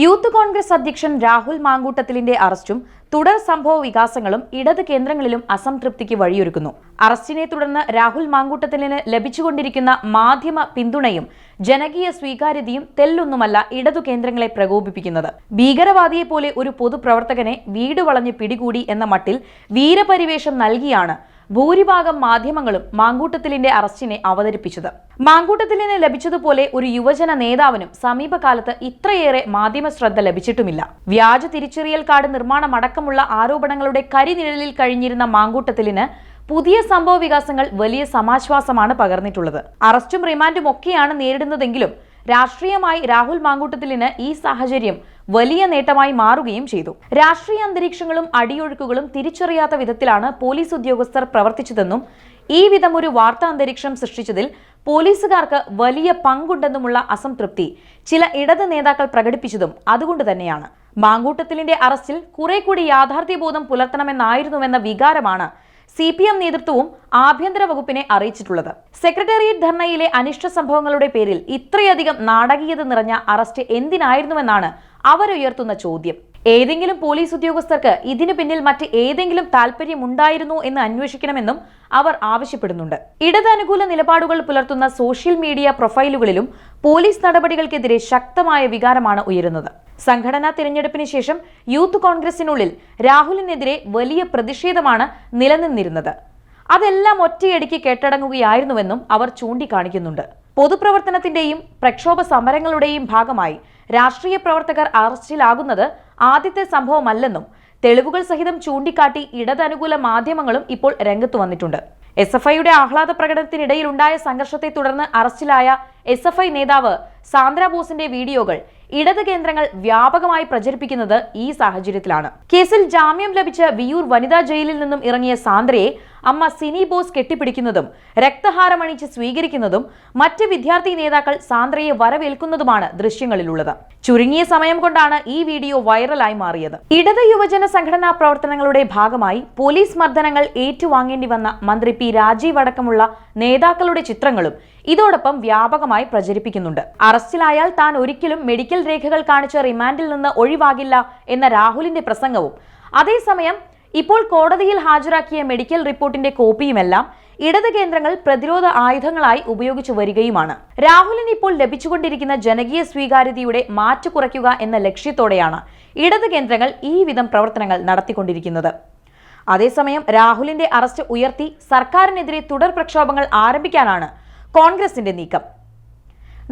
Youth Congress അധ്യക്ഷൻ രാഹുൽ മാങ്കൂട്ടത്തിലിന്റെ അറസ്റ്റും തുടർ സംഭവ വികാസങ്ങളും ഇടത് കേന്ദ്രങ്ങളിലും അസംതൃപ്തിക്ക് വഴിയൊരുക്കുന്നു. അറസ്റ്റിനെ തുടർന്ന് രാഹുൽ മാങ്കൂട്ടത്തിലിന് ലഭിച്ചുകൊണ്ടിരിക്കുന്ന മാധ്യമ പിന്തുണയും ജനകീയ സ്വീകാര്യതയും തെല്ലൊന്നുമല്ല ഇടതു കേന്ദ്രങ്ങളെ പ്രകോപിപ്പിക്കുന്നത്. ഭീകരവാദിയെ പോലെ ഒരു പൊതുപ്രവർത്തകനെ വീട് വളഞ്ഞ് പിടികൂടി എന്ന മട്ടിൽ വീരപരിവേഷം നൽകിയാണ് ഭൂരിഭാഗം മാധ്യമങ്ങളും മാങ്കൂട്ടത്തിലിന്റെ അറസ്റ്റിനെ അവതരിപ്പിച്ചത്. മാങ്കൂട്ടത്തിലിന് ലഭിച്ചതുപോലെ ഒരു യുവജന നേതാവിനും സമീപകാലത്ത് ഇത്രയേറെ മാധ്യമ ശ്രദ്ധ ലഭിച്ചിട്ടുമില്ല. വ്യാജ തിരിച്ചറിയൽ കാർഡ് നിർമ്മാണം അടക്കമുള്ള ആരോപണങ്ങളുടെ കരിനിഴലിൽ കഴിഞ്ഞിരുന്ന മാങ്കൂട്ടത്തിലിന് പുതിയ സംഭവ വികാസങ്ങൾ വലിയ സമാശ്വാസമാണ് പകർന്നിട്ടുള്ളത്. അറസ്റ്റും റിമാൻഡും ഒക്കെയാണ് നേരിടുന്നതെങ്കിലും രാഷ്ട്രീയമായി രാഹുൽ മാങ്കൂട്ടത്തിലിന് ഈ സാഹചര്യം വലിയ നേട്ടമായി മാറുകയും ചെയ്തു. രാഷ്ട്രീയ അന്തരീക്ഷങ്ങളും അടിയൊഴുക്കുകളും തിരിച്ചറിയാത്ത വിധത്തിലാണ് പോലീസ് ഉദ്യോഗസ്ഥർ പ്രവർത്തിച്ചതെന്നും ഈ വിധം ഒരു വാർത്താ അന്തരീക്ഷം സൃഷ്ടിച്ചതിൽ പോലീസുകാർക്ക് വലിയ പങ്കുണ്ടെന്നുമുള്ള അസംതൃപ്തി ചില ഇടത് നേതാക്കൾ പ്രകടിപ്പിച്ചതും അതുകൊണ്ട് തന്നെയാണ്. മാങ്കൂട്ടത്തിലിന്റെ അറസ്റ്റിൽ കുറെ കൂടി യാഥാർത്ഥ്യബോധം പുലർത്തണമെന്നായിരുന്നുവെന്ന വികാരമാണ് സി പി എം നേതൃത്വവും ആഭ്യന്തര വകുപ്പിനെ അറിയിച്ചിട്ടുള്ളത്. സെക്രട്ടേറിയറ്റ് ധർണയിലെ അനിഷ്ട സംഭവങ്ങളുടെ പേരിൽ ഇത്രയധികം നാടകീയത നിറഞ്ഞ അറസ്റ്റ് എന്തിനായിരുന്നുവെന്നാണ് അവരുയർത്തുന്ന ചോദ്യം. ഏതെങ്കിലും പോലീസ് ഉദ്യോഗസ്ഥർക്ക് ഇതിനു പിന്നിൽ മറ്റ് ഏതെങ്കിലും താല്പര്യമുണ്ടായിരുന്നു എന്ന് അന്വേഷിക്കണമെന്നും അവർ ആവശ്യപ്പെടുന്നുണ്ട്. ഇടതനുകൂല നിലപാടുകൾ പുലർത്തുന്ന സോഷ്യൽ മീഡിയ പ്രൊഫൈലുകളിലും പോലീസ് നടപടികൾക്കെതിരെ ശക്തമായ വികാരമാണ് ഉയരുന്നത്. സംഘടനാ തിരഞ്ഞെടുപ്പിന് ശേഷം യൂത്ത് കോൺഗ്രസിനുള്ളിൽ രാഹുലിനെതിരെ വലിയ പ്രതിഷേധമാണ് നിലനിന്നിരുന്നത്. അതെല്ലാം ഒറ്റയടിക്ക് കെട്ടടങ്ങുകയായിരുന്നുവെന്നും അവർ ചൂണ്ടിക്കാണിക്കുന്നുണ്ട്. പൊതുപ്രവർത്തനത്തിന്റെയും പ്രക്ഷോഭ സമരങ്ങളുടെയും ഭാഗമായി രാഷ്ട്രീയ പ്രവർത്തകർ അറസ്റ്റിലാകുന്നത് ആദ്യത്തെ സംഭവമല്ലെന്നും തെളിവുകൾ സഹിതം ചൂണ്ടിക്കാട്ടി ഇടതനുകൂല മാധ്യമങ്ങളും ഇപ്പോൾ രംഗത്ത് വന്നിട്ടുണ്ട്. എസ് എഫ് ഐയുടെ ആഹ്ലാദ പ്രകടനത്തിനിടയിലുണ്ടായ സംഘർഷത്തെ തുടർന്ന് അറസ്റ്റിലായ എസ് എഫ് ഐ നേതാവ് സാന്ദ്ര ബോസിന്റെ വീഡിയോകൾ ഇടത് കേന്ദ്രങ്ങൾ വ്യാപകമായി പ്രചരിപ്പിക്കുന്നത് ഈ സാഹചര്യത്തിലാണ്. കേസിൽ ജാമ്യം ലഭിച്ച വിയൂർ വനിതാ ജയിലിൽ നിന്നും ഇറങ്ങിയ സാന്ദ്രയെ അമ്മ സിനി ബോസ് കെട്ടിപ്പിടിക്കുന്നതും രക്തഹാരമണിച്ച് സ്വീകരിക്കുന്നതും മറ്റ് വിദ്യാർത്ഥി നേതാക്കൾ സാന്ദ്രയെ വരവേൽക്കുന്നതുമാണ് ദൃശ്യങ്ങളിലുള്ളത്. ചുരുങ്ങിയ സമയം കൊണ്ടാണ് ഈ വീഡിയോ വൈറലായി മാറിയത്. ഇടത് യുവജന സംഘടനാ പ്രവർത്തനങ്ങളുടെ ഭാഗമായി പോലീസ് മർദ്ദനങ്ങൾ ഏറ്റുവാങ്ങേണ്ടി വന്ന മന്ത്രി പി രാജീവ് അടക്കമുള്ള നേതാക്കളുടെ ചിത്രങ്ങളും ഇതോടൊപ്പം വ്യാപകമായി പ്രചരിപ്പിക്കുന്നുണ്ട്. അറസ്റ്റിലായാൽ താൻ ഒരിക്കലും മെഡിക്കൽ രേഖകൾ കാണിച്ച റിമാൻഡിൽ നിന്ന് ഒഴിവാകില്ല എന്ന രാഹുലിന്റെ പ്രസംഗവും അതേസമയം ഇപ്പോൾ കോടതിയിൽ ഹാജരാക്കിയ മെഡിക്കൽ റിപ്പോർട്ടിന്റെ കോപ്പിയുമെല്ലാം ഇടത് കേന്ദ്രങ്ങൾ പ്രതിരോധ ആയുധങ്ങളായി ഉപയോഗിച്ചു വരികയുമാണ്. രാഹുലിന് ഇപ്പോൾ ലഭിച്ചുകൊണ്ടിരിക്കുന്ന ജനകീയ സ്വീകാര്യതയുടെ മാറ്റു കുറയ്ക്കുക എന്ന ലക്ഷ്യത്തോടെയാണ് ഇടത് കേന്ദ്രങ്ങൾ ഈ വിധം പ്രവർത്തനങ്ങൾ നടത്തിക്കൊണ്ടിരിക്കുന്നത്. അതേസമയം രാഹുലിന്റെ അറസ്റ്റ് ഉയർത്തി സർക്കാരിനെതിരെ തുടർ പ്രക്ഷോഭങ്ങൾ ആരംഭിക്കാനാണ് കോൺഗ്രസിന്റെ നീക്കം.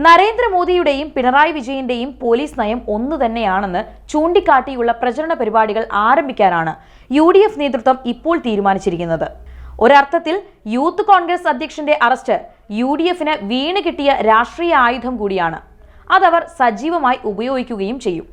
നരേന്ദ്രമോദിയുടെയും പിണറായി വിജയന്റെയും പോലീസ് നയം ഒന്നു തന്നെയാണെന്ന് ചൂണ്ടിക്കാട്ടിയുള്ള പ്രചരണ പരിപാടികൾ ആരംഭിക്കാനാണ് യു ഡി എഫ് നേതൃത്വം ഇപ്പോൾ തീരുമാനിച്ചിരിക്കുന്നത്. ഒരർത്ഥത്തിൽ യൂത്ത് കോൺഗ്രസ് അധ്യക്ഷന്റെ അറസ്റ്റ് യു ഡി എഫിന് വീണ് കിട്ടിയ രാഷ്ട്രീയ ആയുധം കൂടിയാണ്. അതവർ സജീവമായി ഉപയോഗിക്കുകയും ചെയ്യും.